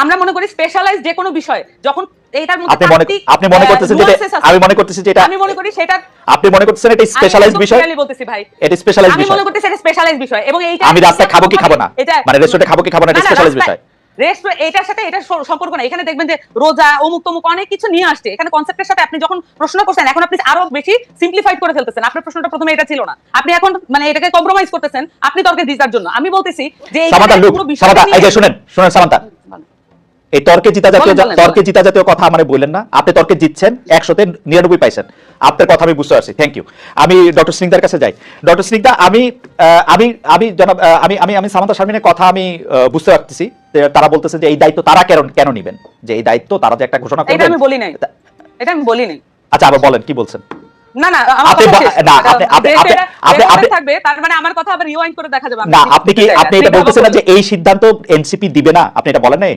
আমরা মনে করি স্পেশালাইজ যে কোনো বিষয় যখন এইটার মধ্যে আপনি মনে আপনি মনে করতেছেন। আমি মনে করতেছি যে এটা আমি মনে করি সেটা আপনি মনে করতেছেন এটা স্পেশালাইজ বিষয়? clearly বলতেছি ভাই। এটা স্পেশালাইজ আমি মনে করতেছি এটা স্পেশালাইজ বিষয়। এবং এইটা আমি খাব কি খাব না? মানে রেস্টুরেন্টে খাব কি খাব না এটা স্পেশালাইজ বিষয়। রেস্টুরেন্ট এটার সাথে এটা সম্পর্ক না। এখানে দেখবেন যে রোজা অমুক তমুক অনেক কিছু নিয়ে আসছে। এখানে কনসেপ্টের সাথে আপনি যখন প্রশ্ন করছেন এখন আপনি আরও বেশি সিম্পলিফাইড করে ফেলতেছেন। আপনার প্রশ্নটা প্রথমে এটা ছিল না। আপনি এখন মানে এটাকে কম্প্রোমাইজ করতেছেন। আপনি তর্কে জিতার জন্য। আমি বলতেছি যে লুক পুরো সামান্তা এই যে শুনেন শুনেন সামান্তা এই তর্কে জিতা জাতীয় তর্কে জিতা জাতীয় কথা মানে বললেন না। আপনি তর্কে জিতছেন একশোতে নিরানব্বই পাইছেন। আপনার কথা আমি বুঝতে পারছি। থ্যাংক ইউ আমি ডক্টর সিংদার কাছে যাই। ডক্টর সিংদা আমি আমি আমি জনাব আমি আমি আমি সামান্তা শারমিনের কথা আমি বুঝতে পারতেছি। তারা বলতেছে যে এই দায়িত্ব তারা কেন কেন নিবেন? যে এই দায়িত্ব তারা যে একটা ঘোষণা করবেন। এটা আমি বলি নাই। এটা আমি বলি নাই। আচ্ছা আবার বলেন কি বলছেন? না না আপনি কথা বা- শেষ। না, আপনি- আপনি- আপনি- আপনি- থাকবে তার মানে আমার কথা আবার রিওয়াইন্ড করে দেখা যাবে। না কি আপনি কি আপনি এটা বলতেছেন না যে এই সিদ্ধান্ত এনসিপি দিবে না? আপনি এটা বলেন নাই?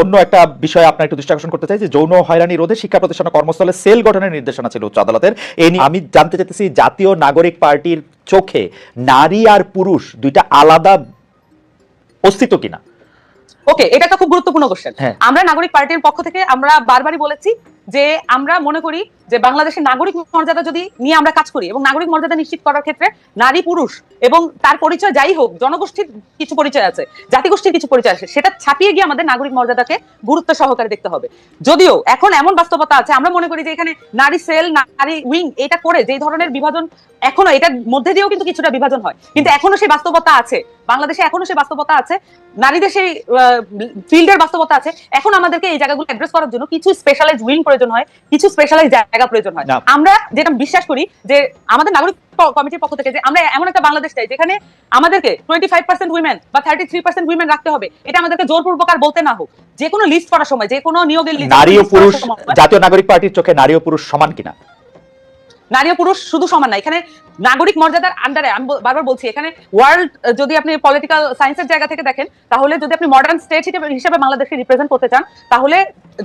অন্য একটা বিষয়ে আপনার একটু দৃষ্টি আকর্ষণ করতে চাই যে যৌন হয়রানি রোধে শিক্ষা প্রতিষ্ঠান কর্মস্থলে সেল গঠনের নির্দেশনা ছিল উচ্চ আদালতের। এই নিয়ে আমি জানতে চাইতেছি জাতীয় নাগরিক পার্টির চোখে নারী আর পুরুষ দুইটা আলাদা অস্তিত্ব কিনা? ওকে এটা একটা খুব গুরুত্বপূর্ণ কোশ্চেন হ্যাঁ। আমরা নাগরিক পার্টির পক্ষ থেকে আমরা বারবারই বলেছি যে আমরা মনে করি যে বাংলাদেশের নাগরিক মর্যাদা যদি নিয়ে আমরা কাজ করি এবং নাগরিক মর্যাদা নিশ্চিত করার ক্ষেত্রে নারী, পুরুষ এবং তার পরিচয় যাই হোক, জনগোষ্ঠীর কিছু পরিচয় আছে, জাতিগোষ্ঠীর কিছু পরিচয় আছে, সেটা ছাপিয়ে গিয়ে আমাদের নাগরিক মর্যাদাকে গুরুত্ব সহকারে দেখতে হবে। যদিও এখন এমন বাস্তবতা আছে, আমরা মনে করি যে এখানে নারী সেল, নারী উইং এটা করে যে ধরনের বিভাজন এখনও এটার মধ্যে দিয়েও কিন্তু কিছুটা বিভাজন হয়। কিন্তু এখনও সেই বাস্তবতা আছে, বাংলাদেশে এখনও সেই বাস্তবতা আছে, নারীদের সেই ফিল্ডের বাস্তবতা আছে। এখন আমাদেরকে এই জায়গাগুলো অ্যাড্রেস করার জন্য কিছু স্পেশালাইজ উইং প্রয়োজন হয়, কিছু স্পেশালাইজ জায়গা প্রয়োজন হয়। আমরা যেটা বিশ্বাস করি যে আমাদের নাগরিক কমিটির পক্ষ থেকে যে আমরা এমন একটা বাংলাদেশ চাই যেখানে আমাদেরকে টোয়েন্টি ফাইভ পার্সেন্ট উইমেন বা থার্টি থ্রি পার্সেন্ট উইমেন রাখতে হবে। এটা আমাদেরকে জোরপূর্বক আর বলতে না হোক। যে কোনো লিস্ট করার সময় যে কোনো নিয়োগের লিস্ট নারী ও পুরুষ জাতীয় নাগরিক পার্টির চোখে নারী ও পুরুষ সমান কিনা? নারী ও পুরুষ শুধু সমান না। এখানে নাগরিক মর্যাদার আন্ডারে আমি বারবার বলছি এখানে ওয়ার্ল্ড যদি আপনি পলিটিক্যাল সায়েন্সের জায়গা থেকে দেখেন তাহলে যদি আপনি মডার্ন স্টেট হিসেবে বাংলাদেশকে রিপ্রেজেন্ট করতে চান তাহলে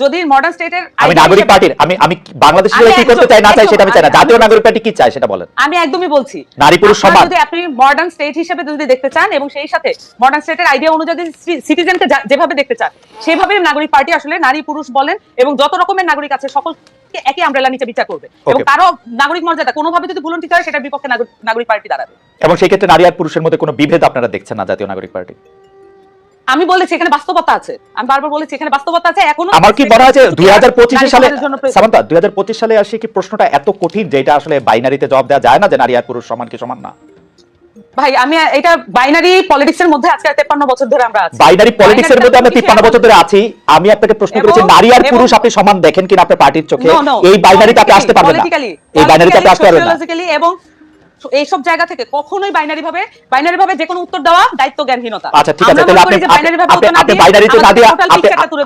যদি মডার্ন স্টেটের আমি নাগরিক পার্টির আমি আমি বাংলাদেশ আমি কি করতে চাই না চাই সেটা আমি চাই না। জাতীয় নাগরিক পার্টি কি চায় সেটা বলেন। আমি একদমই বলছি নারী পুরুষ সমান যদি আপনি মডার্ন স্টেট হিসেবে যদি দেখতে চান এবং সেই সাথে মডার্ন স্টেটের আইডিয়া অনুযায়ী সিটিজেনকে যেভাবে দেখতে চান সেভাবে নাগরিক পার্টি আসলে নারী পুরুষ বলেন এবং যত রকমের নাগরিক আছে সকলকে একই আমব্রেলা নিচে বিচার করবে। এবং. কারও নাগরিক মর্যাদা কোনোভাবে যদি ভুলন্টিত হয় সেটার বিপক্ষে নাগরিক- নাগরিক পার্টি দাঁড়াবে। এবং সেই ক্ষেত্রে নারী আর পুরুষের মধ্যে কোনো বিভেদ আপনারা দেখছেন না জাতীয় নাগরিক পার্টি? আমি বলেছি এখানে বাস্তবতা আছে। আমি বারবার বলেছি এখানে বাস্তবতা আছে এখনও আমার কি মনে পঁচিশে নারী সালে। সামান্তা দুই হাজার পঁচিশ সালে আসে কি প্রশ্নটা এত কঠিন যে এটা আসলে বাইনারিতে জবাব দেওয়া যায় না যে নারী আর পুরুষ সমান কি সমান না? ভাই আমি এটা বাইনারি পলিটিক্স এর মধ্যে আজকে তেপ্পান্ন বছর ধরে আমরা আছি। বাইনারি পলিটিক্স এর মধ্যে আমরা Binary তিপ্পান্ন বছর ধরে আছি। আমি আপনাকে প্রশ্ন করেছি নারী আর পুরুষ আপনি সমান দেখেন কিনা আপনার পার্টির চোখে? এই বাইনারিতে আপনি আসতে পারবেন না। এই বাইনারিতে আপনি আসতে পারবেন না। এবং এইসব জায়গা থেকে কখনোই বাইনারি ভাবে বাইনারি ভাবে যে কোনো উত্তর দেওয়া দায়িত্ব জ্ঞানহীনতা আচ্ছা ঠিক আছে তাহলে আপনি আপনি না দিয়ে না দিয়ে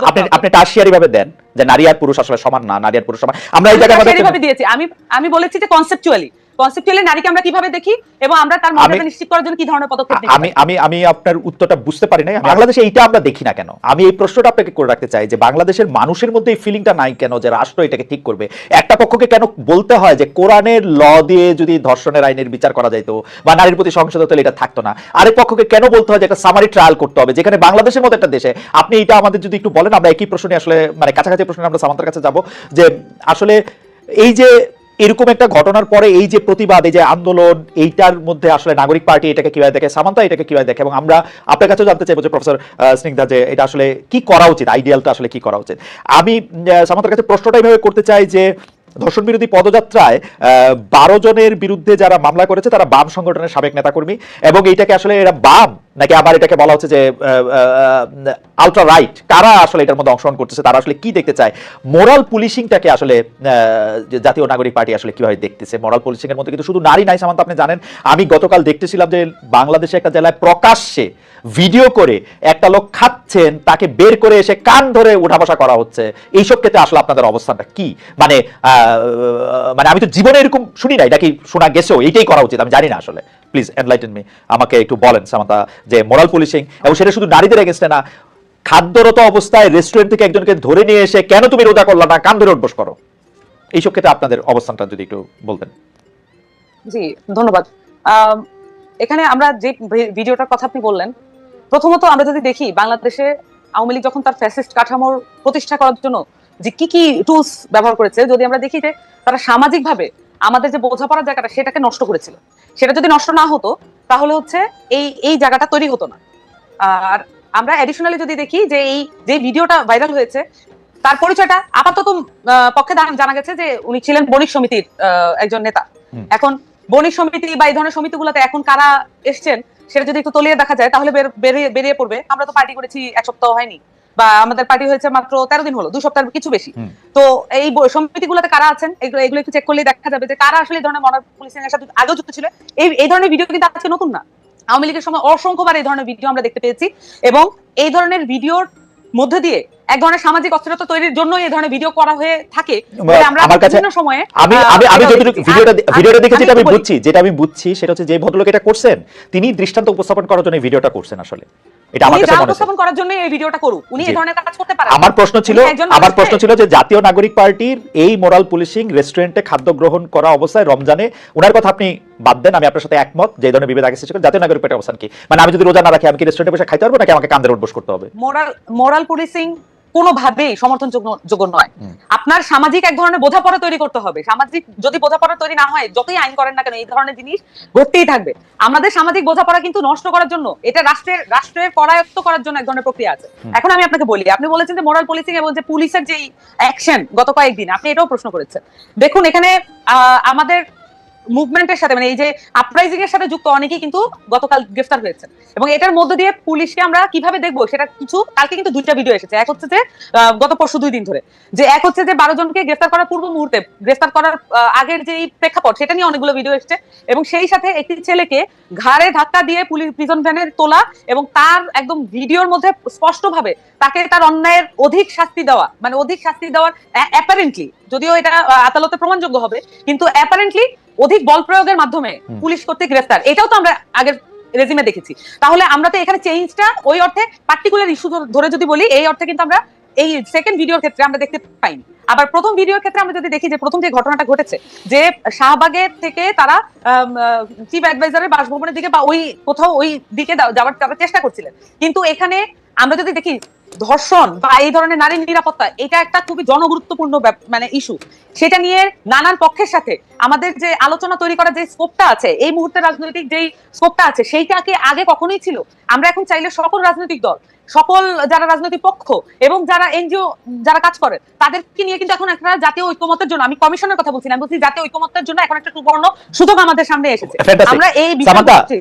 আপনি আপনি টারশিয়ারি ভাবে দেন যে নারী আর পুরুষ আসলে সমান না নারী আর পুরুষ সমান। আমরা এই জায়গায় ভাবে দিয়েছি। আমি আমি বলেছি যে কনসেপচুয়ালি কনসেপচুয়ালি নারীকে আমরা কীভাবে দেখি এবং আমরা তার মর্যাদা নিশ্চিত করার জন্য কি ধরনের পদক্ষেপ নিতে আমি আমি আমি আপনার উত্তরটা বুঝতে পারি নাই। বাংলাদেশে এইটা আমরা দেখি না কেন? আমি এই প্রশ্নটা আপনাকে করে রাখতে চাই যে বাংলাদেশের মানুষের মধ্যে এই ফিলিংটা নাই কেন যে রাষ্ট্র এটাকে ঠিক করবে? একটা পক্ষকে কেন বলতে হয় যে কোরআনের ল দিয়ে যদি ধর্ষণের আইনের বিচার করা যাইতো বা নারীর প্রতি সংসদ হলে এটা থাকতো না? আরেক পক্ষকে কেন বলতে হয় যে একটা সামারি ট্রায়াল করতে হবে? যেখানে বাংলাদেশের মতো একটা দেশে আপনি এটা আমাদের যদি একটু বলেন আমরা একই প্রশ্ন আসলে মানে কাছাকাছি প্রশ্ন আমরা সামান্তের কাছে যাব যে আসলে এই যে এরকম একটা ঘটনার পরে এই যে প্রতিবাদ, এই যে আন্দোলন, এইটার মধ্যে আসলে নাগরিক পার্টি এটাকে কীভাবে দেখে, সামান্তা এটাকে কীভাবে দেখে? এবং আমরা আপনার কাছেও জানতে চাইব যে প্রফেসর স্নিগ্ধা, যে এটা আসলে কি করা উচিত আইডিয়ালটা আসলে কি করা উচিত? আমি সামান্তার কাছে প্রশ্নটা এইভাবে করতে চাই যে ধর্ষণ বিরোধী পদযাত্রায় বারো জনের বিরুদ্ধে যারা মামলা করেছে, তারা বাম সংগঠনের সাবেক নেতাকর্মী এবং এইটাকে আসলে এরা বাম নাকি আবার এটাকে বলা হচ্ছে যে আলট্রা রাইট কারা আসলে এটার মধ্যে অংশগ্রহণ করতেছে? তারা আসলে কি দেখতে চায়? মোরাল পুলিশিংটাকে আসলে জাতীয় নাগরিক পার্টি আসলে কীভাবে দেখতেছে? মোরাল পুলিশিং এর মধ্যে কিন্তু শুধু নারী নাই, সামান্ত, আপনি জানেন। আমি গতকাল দেখতেছিলাম যে, বাংলাদেশে একটা জেলায় প্রকাশ্যে ভিডিও করে একটা লোক খাচ্ছেন, তাকে বের করে এসে কান ধরে উঠা বসা করা হচ্ছে। এইসব ক্ষেত্রে আসলে আপনাদের অবস্থানটা কি? মানে মানে আমি তো জীবনে এরকম শুনি নাই, নাকি শোনা গেছেও? এইটাই করা উচিত, আমি জানি না আসলে। প্লিজ এনলাইটেন মি আমাকে একটু বলেন, সামান্তা, যে মোরাল পুলিশিং এবং সেটা শুধু নারীদের এগেনস্টে না, খাদ্যরত অবস্থায় রেস্টুরেন্ট থেকে একজনকে ধরে নিয়ে এসে কেন তুমি রোজা করলা না? কান ধরে উঠবস করো। এইসব ক্ষেত্রে আপনাদের অবস্থানটা যদি একটু বলতেন। জি, ধন্যবাদ। এখানে আমরা যে ভিডিওটার কথা আপনি বললেন, প্রথমত আমরা যদি দেখি, বাংলাদেশে আওয়ামী লীগ যখন তার ফ্যাসিস্ট কাঠামোর প্রতিষ্ঠা করার জন্য যে কি কি টুলস ব্যবহার করেছে, যদি আমরা দেখি যে তারা সামাজিকভাবে আমাদের যে বোঝাপড়ার জায়গাটা, সেটাকে নষ্ট করেছিল। সেটা যদি নষ্ট না হতো তাহলে হচ্ছে এই এই জায়গাটা তৈরি হতো না। আর আমরা অ্যাডিশনালি যদি দেখি যে এই যে ভিডিওটা ভাইরাল হয়েছে তার পরিচয়টা আপাতত পক্ষে জানা গেছে যে উনি ছিলেন বণিক সমিতির আহ, একজন নেতা। এখন বণিক সমিতি বা এই ধরনের সমিতিগুলোতে এখন কারা এসছেন সেটা যদি একটু তলিয়ে দেখা যায় তাহলে বেরিয়ে বেরিয়ে পড়বে। আমরা তো পার্টি করেছি এক সপ্তাহ হয়নি। বা আমাদের পার্টি হয়েছে মাত্র তেরো দিন হলো দুই সপ্তাহের কিছু বেশি। তো এই ব- সমিতিগুলোতে কারা আছেন? এগুলো একটু চেক করলে দেখা যাবে যে কারা আসলে এই ধরনের মনার পুলিশিং সাথে আগেও যুক্ত ছিল। এই এই ধরনের ভিডিও কিন্তু আজকে নতুন না। আওয়ামী লীগের সময় অসংখ্যবার এই ধরনের ভিডিও আমরা দেখতে পেয়েছি এবং এই ধরনের ভিডিওর মধ্যে দিয়ে এক ধরনের সামাজিক অস্থিরতা তৈরির জন্য এই ধরনের ভিডিও করা হয়ে থাকে। আমরা বিভিন্ন সময়ে আমি আমি আমি যতটুকু। ভিডিওটা ভিডিওটা দেখে যেটা আমি বুঝছি যেটা আমি বুঝছি সেটা হচ্ছে যে ভদ্রলোক এটা করছেন তিনি দৃষ্টান্ত উপস্থাপন করার জন্য ভিডিওটা করছেন আসলে। এটা আমার কাছে মনে হচ্ছে উপস্থাপন করার জন্য এই ভিডিওটা করুক। উনি এই ধরনের কাজ করতে পারেন আমার প্রশ্ন ছিল আমার প্রশ্ন ছিল যে জাতীয় নাগরিক পার্টির এই মোরাল পুলিশিং রেস্টুরেন্টে খাদ্য গ্রহণ করা অবস্থায় রমজানে উনার কথা আপনি বাদ দেন আমি আপনার সাথে একমত যে ধরনের বিভেদ আগে সৃষ্টি করে জাতীয় নাগরিক পার্টির অবস্থান কি? মানে আমি যদি রোজা না রাখি আমি কি রেস্টুরেন্টে বসে খাইতে পারব নাকি আমাকে কান্দের উঠবস করতে হবে? মোরাল মোরাল পুলিশিং কোনোভাবেই সমর্থনযোগ্য যোগ্য নয়। আপনার সামাজিক এক ধরনের বোঝাপড়া তৈরি করতে হবে। সামাজিক যদি বোঝাপড়া তৈরি না হয় যতই আইন করেন না কেন এই ধরনের জিনিস ঘটতেই থাকবে। আমাদের সামাজিক বোঝাপড়া কিন্তু নষ্ট করার জন্য এটা রাষ্ট্রের রাষ্ট্রের করায়ত্ত করার জন্য এক ধরনের প্রক্রিয়া আছে। এখন আমি আপনাকে বলি আপনি বলেছেন যে মোরাল পুলিশিং এবং যে পুলিশের যেই অ্যাকশন গত কয়েকদিন আপনি এটাও প্রশ্ন করেছেন। দেখুন এখানে আহ, আমাদের মুভমেন্টের সাথে মানে এই যে আপরাইজিং এর সাথে যুক্ত অনেকেই কিন্তু গতকাল গ্রেফতার হয়েছে এবং এটার মধ্য দিয়ে পুলিশকে আমরা কীভাবে দেখব, সেটা কিছু কালকে কিন্তু দুইটা ভিডিও এসেছে। এক হচ্ছে যে গত পরশু দুই দিন ধরে। যে এক হচ্ছে যে, বারো জনকে গ্রেফতার করার পূর্ব মুহূর্তে, গ্রেফতার করার আগের যে প্রেক্ষাপট, সেটা নিয়ে অনেকগুলো ভিডিও এসেছে। এবং সেই সাথে একটি ছেলেকে ঘাড়ে ধাক্কা দিয়ে পুলিশ প্রিজন ভ্যানের তোলা এবং তার একদম ভিডিওর মধ্যে স্পষ্টভাবে তাকে তার অন্যায়ের অধিক শাস্তি দেওয়া মানে অধিক শাস্তি দেওয়ার অ্যাপারেন্টলি যদিও এটা আদালতে প্রমাণযোগ্য হবে, কিন্তু অ্যাপারেন্টলি অধিক বল প্রয়োগের মাধ্যমে পুলিশ কর্তৃক গ্রেফতার। এটাও তো আমরা আগের রেজিমে দেখেছি। তাহলে আমরা তো এখানে চেঞ্জটা ওই অর্থে পার্টিকুলার ইস্যু ধরে যদি বলি এই অর্থে কিন্তু আমরা এই সেকেন্ড ভিডিওর ক্ষেত্রে আমরা দেখতে পাইনি। আবার প্রথম ভিডিওর ক্ষেত্রে আমরা যদি দেখি যে প্রথম যে ঘটনাটা ঘটেছে যে শাহবাগের থেকে তারা চিফ অ্যাডভাইজারের বাসভবনের দিকে বা ওই কোথাও ওই দিকে যাওয়ার তারা চেষ্টা করছিলেন। কিন্তু এখানে আমরা যদি দেখি ধর্ষণ বা এই ধরনের নারী নিরাপত্তা, এটা একটা খুবই জনগুরুত্বপূর্ণ মানে ইস্যু সেটা নিয়ে নানান পক্ষের সাথে আমাদের যে আলোচনা তৈরি করার যে স্কোপটা আছে, এই মুহূর্তে রাজনৈতিক যেই স্কোপটা আছে, সেইটাকে আগে কখনোই ছিল। আমরা এখন চাইলে সকল রাজনৈতিক দল সকল যারা রাজনৈতিক পক্ষ এবং যারা এনজিও যারা কাজ করে তাদেরকে নিয়ে কিন্তু এখন একটা জাতীয় ঐক্যমতের জন্য আমি কমিশনের কথা বলছি না বলছি জাতীয় ঐক্যমতের জন্য এখন একটা সুবর্ণ সুযোগ আমাদের সামনে এসেছে। আমরা এই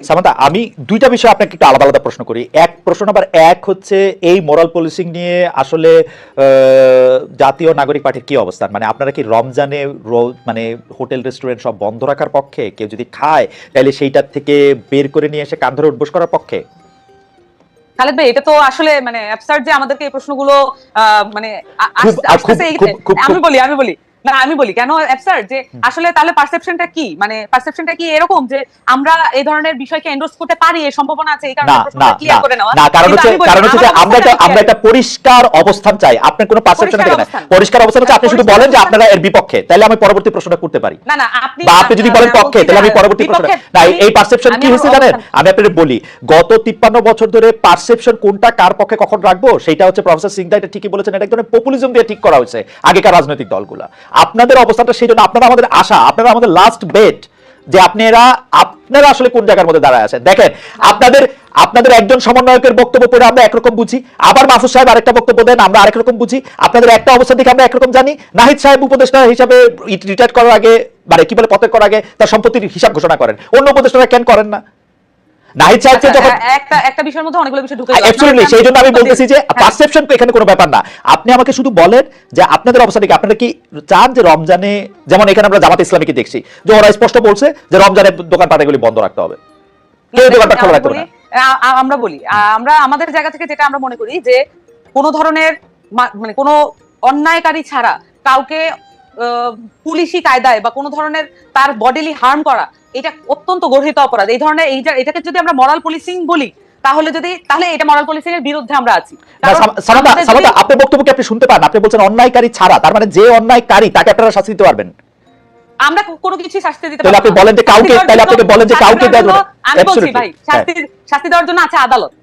সামান্তা আমি দুইটা বিষয় আপনাকে একটু আলাদা আলাদা প্রশ্ন করি। এক প্রশ্ন নাম্বার এক হচ্ছে এই মোরাল পলিসিং নিয়ে আসলে জাতীয় নাগরিক পার্টির কি অবস্থান? মানে আপনারা কি রমজানে মানে হোটেল রেস্টুরেন্ট সব বন্ধ রাখার পক্ষে? কেউ যদি খায় তাহলে সেইটার থেকে বের করে নিয়ে এসে কান ধরে উঠবোস করার পক্ষে? খালেদ ভাই এটা তো আসলে মানে অ্যাবসার্ড যে আমাদেরকে এই প্রশ্নগুলো আহ, মানে আমি বলি আমি বলি। না আমি বলি কেন অ্যাবসার্ড যে আসলে তাহলে পারসেপশনটা কি? মানে পারসেপশনটা কি এরকম যে আমরা এই ধরনের বিষয়কে এন্ডোর্স করতে পারি এই সম্ভাবনা আছে এই কারণে প্রশ্নটা ক্লিয়ার করে নেওয়া। না কারণ হচ্ছে কারণ হচ্ছে যে আমরা একটা আমরা একটা পরিষ্কার অবস্থান চাই। আপনার কোনো পারসেপশন থাকে না পরিষ্কার অবস্থান হচ্ছে আপনি শুধু বলেন যে আপনারা এর বিপক্ষে। তাহলে আমি পরবর্তী প্রশ্নটা করতে পারি। না না আপনি বা আপনি যদি বলেন পক্ষে তাহলে আমি পরবর্তী প্রশ্ন না এই পারসেপশন কি হয়েছে জানেন? আমি আপনাদের বলি গত তিপ্পান্ন বছর ধরে পারসেপশন কোনটা কার পক্ষে কখন রাখব সেটা হচ্ছে প্রফেসর সিংদা এটা ঠিকই বলেছেন এটা এক ধরনের পপুলিজম দিয়ে ঠিক করা হয়েছে আগেকার রাজনৈতিক দলগুলা। আপনাদের অবস্থাটা সেই জন্য আপনারা আমাদের আশা, আপনারা আমাদের লাস্ট বেট যে আপনারা আপনারা আসলে কোন জায়গার মধ্যে দাঁড়ায় আছেন দেখেন, আপনাদের আপনাদের একজন সমন্বয়কের বক্তব্য পড়ে আমরা একরকম বুঝি, আবার মাহফুজ সাহেব আরেকটা বক্তব্য দেন, আমরা আরেক রকম বুঝি। আপনাদের একটা অবস্থা দেখে আমরা একরকম জানি, নাহিদ সাহেব উপদেষ্টা হিসাবে রিটায়ার করার আগে মানে কি বলে পথের করার আগে তার সম্পত্তির হিসাব ঘোষণা করেন। অন্য উপদেষ্টারা কেন করেন না? নাহিদ সাহেবকে আচ্ছা, যখন একটা একটা বিষয়ের মধ্যে অনেকগুলো বিষয় ঢুকে অ্যাবসলিউটলি সেই জন্য আমি বলতেছি যে হ্যাঁ। এখানে কোনো ব্যাপার না। আপনি আমাকে শুধু বলেন যে আপনাদের অবস্থা কি আপনারা কি চান যে রমজানে যেমন এখানে আমরা জামাত ইসলামীকে দেখছি যে ওরা স্পষ্ট বলছে যে রমজানের দোকানপাটগুলি বন্ধ রাখতে হবে। কেউ দোকানপাট খোলা আমরা রাখতে বলি- না। আমরা বলি আমরা আমাদের জায়গা থেকে যেটা আমরা মনে করি যে কোনো ধরনের মানে কোনো অন্যায়কারী ছাড়া কাউকে পুলিশি কায়দায় বা কোনো ধরনের তার বডিলি হার্ম করা এটা অত্যন্ত গর্হিত অপরাধ এই ধরনের এই এটাকে যদি আমরা মরাল পুলিশিং বলি তাহলে যদি তাহলে এটা মরাল পুলিশিং এর বিরুদ্ধে আমরা আছি আপনি কারণ সাম- সামাদা আমাদের সামাদা যদি- আপনার বক্তব্য কি আপনি শুনতে পান আপনি বলছেন অন্যায়কারী ছাড়া তার মানে যে অন্যায়কারী তাকে আপনারা শাস্তি দিতে পারবেন আমরা কোনো কিছু শাস্তি দিতে পারব আপনি বলেন যে কাউকে- তাহলে আপনাকে বলেন যে কাউকে দেওয়া। আমি বলছি ভাই হ্যাঁ। শাস্তি শাস্তি দেওয়ার জন্য আছে আদালত.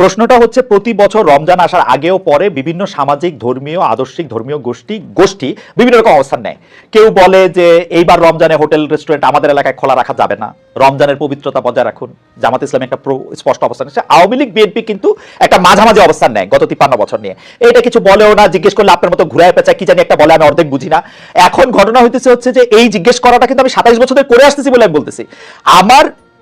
প্রশ্নটা হচ্ছে, প্রতি বছর রমজান আসার আগেও পরে বিভিন্ন সামাজিক, ধর্মীয়, আদর্শিক, ধর্মীয় গোষ্ঠী গোষ্ঠী বিভিন্ন রকম অবস্থান নেয়। কেউ বলে যে, এইবার রমজানে হোটেল, রেস্টুরেন্ট আমাদের এলাকায় খোলা রাখা যাবে না। রমজানের পবিত্রতা বজায় রাখুন। জামাত ইসলামী একটা স্পষ্ট অবস্থান নিচ্ছে আওয়ামী লীগ, বিএনপি কিন্তু একটা মাঝামাঝি অবস্থান নেয় গত তিপ্পান্ন বছর নিয়ে। এটা কিছু বলেও না, জিজ্ঞেস করলে আপনার মতো ঘুরায় পেঁচা কি জানি একটা বলে, আমি অর্ধেক বুঝি না। এখন ঘটনা হইতেছে হচ্ছে যে, এই জিজ্ঞেস করাটা কিন্তু আমি সাতাইশ বছর করে আসতেছি বলে আমি বলতেছি। আমার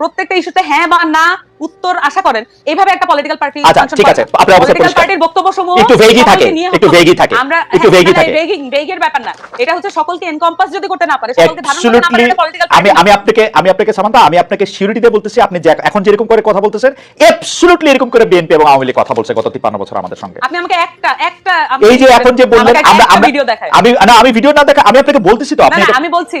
প্রত্যেকটা ইস্যুতে হ্যাঁ বা না উত্তর আশা করেন। এইভাবে একটা পলিটিক্যাল পার্টি আচ্ছা, ঠিক আছে, আপনার অবস্থা পলিটিক্যাল পরিষ্কার। পার্টির বক্তব্য সমূহ একটু vaguey থাকে, একটু vaguey থাকে, আমরা একটু vaguey থাকে। বেগিং বেগের ব্যাপার না। এটা হচ্ছে সকলকে এনকম্পাস যদি করতে না পারে সকলকে ধারণ করতে না পারে পলিটিক্যাল আমি আমি আপনাকে আমি আপনাকে সামান্তা আমি আপনাকে সিউরিটি দিয়ে বলতেছি আপনি এখন যেরকম করে কথা বলতেছেন অ্যাবসলিউটলি এরকম করে বিএনপি এবং আওয়ামী লীগ কথা বলছে গত তিপ্পান্ন বছর আমাদের সঙ্গে। আপনি আমাকে একটা একটা এই যে এখন যে বললেন আমরা আমি না আমি ভিডিও না দেখা আমি আপনাকে বলতেছি তো আপনি আমি বলছি।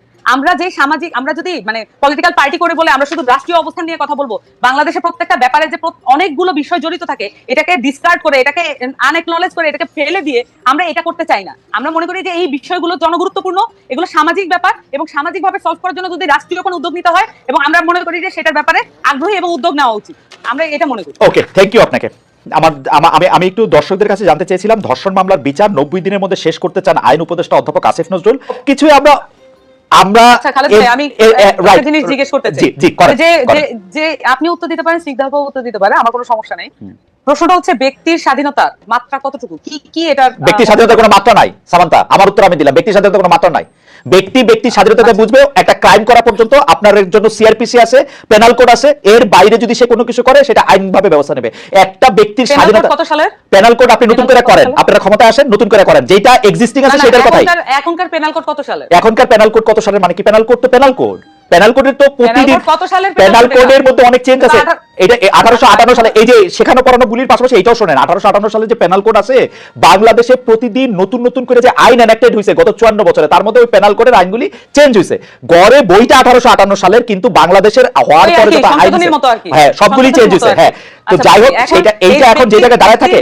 আমরা যে সামাজিক, আমরা যদি মানে পলিটিক্যাল পার্টি করে বলে আমরা শুধু রাষ্ট্রীয় অবস্থান নিয়ে কথা বলব, বাংলাদেশের প্রত্যেকটা ব্যাপারে যে অনেকগুলো বিষয় জড়িত থাকে, এটাকে ডিসকার্ড করে, এটাকে আনএকনলেজ করে, এটাকে ফেলে দিয়ে আমরা এটা করতে চাই না। আমরা মনে করি যে এই বিষয়গুলো জনগুরুত্বপূর্ণ, এগুলো সামাজিক ব্যাপার এবং সামাজিক ভাবে সলভ করার জন্য যদি রাষ্ট্রীয় কোনো উদ্যোগ নিতে হয় এবং আমরা মনে করি যে সেটার ব্যাপারে আগ্রহী এবং উদ্যোগ নেওয়া উচিত। আমরা এটা মনে করি। ওকে থ্যাংক ইউ আপনাকে। আমার আমি আমি একটু দর্শকদের কাছে জানতে চেয়েছিলাম, ধর্ষণ মামলার বিচার নব্বই দিনের মধ্যে শেষ করতে চান আইন উপদেষ্টা অধ্যাপক আসিফ নজরুল। কিছু আমরা আমরা আচ্ছা আমি একটা জিনিস জিজ্ঞেস করতে চাই। যে যে আপনি উত্তর দিতে পারেন উত্তর দিতে পারে আমার কোনো সমস্যা নেই। প্রশ্নটা হচ্ছে ব্যক্তির স্বাধীনতার মাত্রা কতটুকু? কি কি এটা ব্যক্তি স্বাধীনতার কোনো মাত্রা নাই সামান্তা আমার উত্তর আমি দিলাম ব্যক্তি স্বাধীনতার কোনো মাত্রা নাই। ব্যক্তি ব্যক্তি স্বাধীনতা বুঝবে একটা ক্রাইম করা পর্যন্ত আপনার জন্য সিআরপিসি আছে পেনাল কোড আছে এর বাইরে যদি সে কোনো কিছু করে সেটা আইনভাবে ব্যবস্থা নেবে। একটা ব্যক্তির স্বাধীনতা কত সালে পেনাল কোড আপনি নতুন করে করেন? আপনারা ক্ষমতা আসেন নতুন করে করেন। যেটা এক্সিস্টিং আছে সেটার কথাই। এখনকার এখনকার পেনাল কোড কত সালে এখনকার পেনাল কোড কত সালের? মানে কি পেনাল কোড তো পেনাল কোড পেনাল কোডের তো প্রতিদিন পেনাল কোডের মধ্যে অনেক চেঞ্জ আছে। এটা আঠারোশো আটান্ন সালে এই যে সেখানে পড়ানো বুলির পাশাপাশি এটাও শোনেন আঠারোশো আটান্ন সালে যে পেনাল কোড আছে বাংলাদেশে প্রতিদিন নতুন নতুন করে যে আইন এনাক্টেড হয়েছে গত চুয়ান্ন বছরে তার মধ্যে ওই পেনাল কোডের আইনগুলি চেঞ্জ হয়েছে গড়ে বইটা আঠারোশো আটান্ন সালের কিন্তু বাংলাদেশের হওয়ার পরে আইন হ্যাঁ সবগুলি চেঞ্জ হয়েছে হ্যাঁ তো আচ্ছা, যাই হোক সেটা এইটা এখন যে জায়গায় দাঁড়ায় থাকে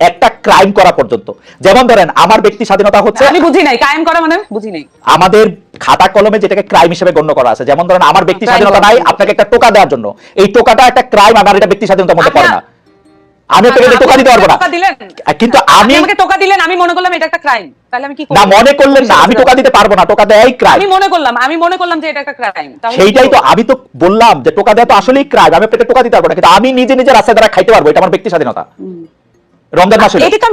একটা ক্রাইম করা পর্যন্ত। যেমন ধরেন আমার ব্যক্তি স্বাধীনতা হচ্ছে আমি বুঝি নাই কায়েম করা মানে বুঝি নাই। আমাদের খাতা কলমে যেটাকে ক্রাইম হিসেবে গণ্য করা আছে। যেমন ধরেন আমার ব্যক্তি স্বাধীনতা নাই আপনাকে একটা টোকা দেওয়ার জন্য। এই টোকাটা একটা ক্রাইম আমার এটা ব্যক্তি স্বাধীনতার মধ্যে পড়ে না। আমি আপনাকে আপনি টোকা দিতে পারব না। টোকা দিলেন? কিন্তু আমি আমাকে টোকা দিলেন আমি মনে করলাম এটা একটা ক্রাইম তাহলে আমি কি করব? না মনে করলেন না আমি টোকা দিতে পারব না টোকা দেয় ক্রাইম আমি মনে করলাম আমি মনে করলাম যে এটা একটা ক্রাইম সেইটাই তো আমি তো বললাম যে টোকা দেওয়া তো আসলেই ক্রাইম আমি আপনাকে টোকা দিতে পারব না কিন্তু আমি নিজে নিজে রাস্তায় দ্বারা খাইতে পারব এটা আমার ব্যক্তি স্বাধীনতা। রমজান মাস এটি তো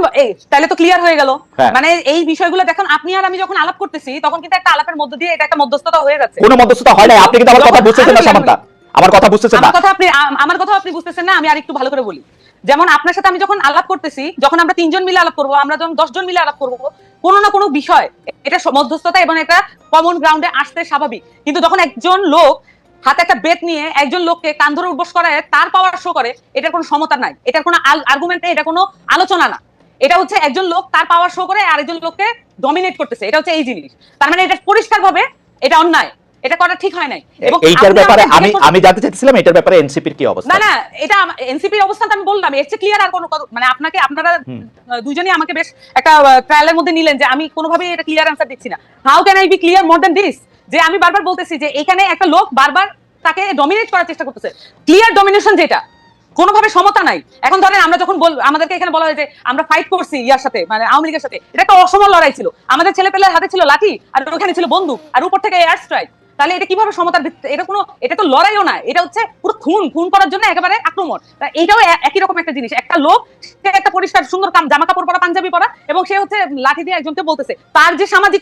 তাহলে তো ক্লিয়ার হয়ে গেল। হ্যাঁ। মানে এই বিষয়গুলো দেখুন আপনি আর আমি যখন আলাপ করতেছি তখন কিন্তু একটা আলাপের মধ্য দিয়ে এটা একটা মধ্যস্থতা হয়ে যাচ্ছে। কোনো মধ্যস্থতা হয় না আপনি কিন্তু আমার কথা বুঝতেছেন না সামান্তা। আমার কথা বুঝতেছেন না। আমার কথা আপনি আমার কথা আপনি বুঝতেছেন না আমি আর একটু ভালো করে বলি। যেমন আপনার সাথে আমি যখন আলাপ করতেছি যখন আমরা তিনজন মিলে আলাপ করব আমরা যখন দশজন মিলে আলাপ করব কোনো না কোনো বিষয় এটা মধ্যস্থতা এবং একটা কমন গ্রাউন্ডে আসতে স্বাভাবিক। কিন্তু যখন একজন লোক হাতে একটা বেত নিয়ে একজন লোককে কান ধরে উঠবস করায় তার পাওয়ার শো করে এটার কোনো সমতা নাই। এটার কোনো আর্গুমেন্ট নেই এটা কোনো আলোচনা না। এটা হচ্ছে একজন লোক তার পাওয়ার শো করে আরেকজন লোককে ডমিনেট করতেছে। এটা হচ্ছে এই জিনিস। তার মানে এটা পরিষ্কার ভাবে এটা অন্যায়। এটা করা ঠিক হয় নাই। এবং এইটার ব্যাপারে আমি আমি জানতে চাইছিলাম এটার ব্যাপারে এনসিপির কি অবস্থা? না না এটা এনসিপির অবস্থান আমি বললাম। এর চেয়ে ক্লিয়ার আর কোনো মানে আপনাকে আপনারা। দুজনেই আমাকে বেশ একটা ট্রায়ালের মধ্যে নিলেন যে আমি কোনোভাবে এটা ক্লিয়ার দিচ্ছি না। How can I be clear more than this যে আমি বারবার বলতেছি যে এখানে একটা লোক বারবার তাকে ডমিনেট করার চেষ্টা করতেছে। ক্লিয়ার ডমিনেশন যেটা, কোনোভাবে সমতা নাই। এখন ধরেন আমরা যখন বল আমাদেরকে এখানে বলা হয় যে আমরা ফাইট করছি ইয়ার সাথে মানে আওয়ামী লীগের সাথে, এটা একটা অসম লড়াই ছিল। আমাদের ছেলে পেলের হাতে ছিল লাঠি, আর ওখানে ছিল বন্দুক, আর উপর থেকে এয়ার স্ট্রাইক তাহলে এটা কীভাবে সমতার ভিত্তিতে এটা কোনো এটা তো লড়াইও না, এটা হচ্ছে পুরো খুন খুন করার জন্য একেবারে আক্রমণ। তা এটাও একই রকম একটা জিনিস। একটা লোক, সে একটা পরিষ্কার সুন্দর কাম জামা কাপড় পরা, পাঞ্জাবি পরা, এবং সে হচ্ছে লাঠি দিয়ে একজনকে বলতেছে। তার যে সামাজিক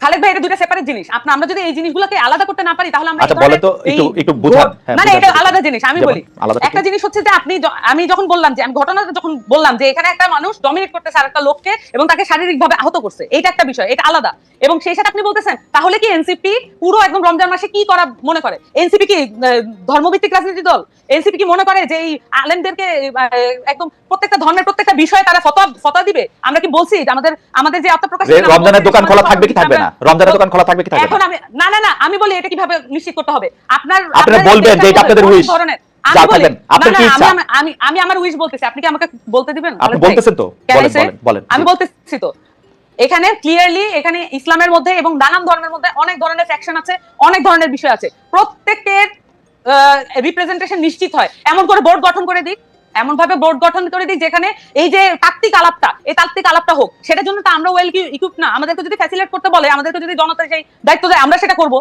খালেদ ভাই এটা দুইটা সেপারেট জিনিস। আপনি আমরা যদি এই জিনিসগুলোকে আলাদা করতে না পারি তাহলে আমরা আচ্ছা, বলে তো একটু- একটু বুঝান, হ্যাঁ, না না এটা আলাদা জিনিস আমি বলি। একটা? জিনিস। হচ্ছে যে আপনি আমি যখন বললাম যে আমি ঘটনাটা যখন বললাম যে এখানে একটা মানুষ ডমিনেট করতেছে আর একটা লোককে এবং তাকে শারীরিকভাবে আহত করছে এইটা একটা বিষয় এটা আলাদা। এবং সেই সাথে আপনি বলতেছেন তাহলে কি এনসিপি পুরো একদম রমজান মাসে কি করা মনে করে? এনসিপি কি ধর্মভিত্তিক রাজনীতি দল? এনসিপি কি মনে করে যে এই আলেমদেরকে একদম প্রত্যেকটা ধর্মের প্রত্যেকটা বিষয়ে তারা ফতোয়া ফতোয়া দিবে? আমরা কি বলছি যে আমাদের আমাদের যে আত্মপ্রকাশ রমজানের দোকান খোলা থাকবে কি থাকবে না? রমজানের দোকান খোলা থাকবে কি থাকবে এখন আমি না না না আমি বলি এটা কীভাবে নিশ্চিত করতে হবে। আপনার আপনারা বলবেন যে এটা আপনাদের। ধরনের? আমি আমার উইশ বলতেছি। আপনি কি আমাকে বলতে দিবেন? আপনি বলতেছেন তো। বলেন আমি বলতেছি তো। এখানে ক্লিয়ারলি এখানে ইসলামের মধ্যে এবং নানান ধর্মের মধ্যে অনেক ধরনের ফ্যাকশন আছে অনেক ধরনের বিষয় আছে। প্রত্যেকের রিপ্রেজেন্টেশন নিশ্চিত হয়। এমন করে বোর্ড গঠন করে দিক। এমন ভাবে বোর্ড গঠন করে দিই যেখানে এই যে তাত্ত্বিক আলাপটা, এই তাত্ত্বিক আলাপটা হোক, সেটার জন্য তো আমরা ওয়েল ইকুইপ না। আমাদেরকে যদি ফ্যাসিলেট করতে বলে, আমাদেরকে যদি জনতা সেই দায়িত্ব দেয়, আমরা সেটা করব।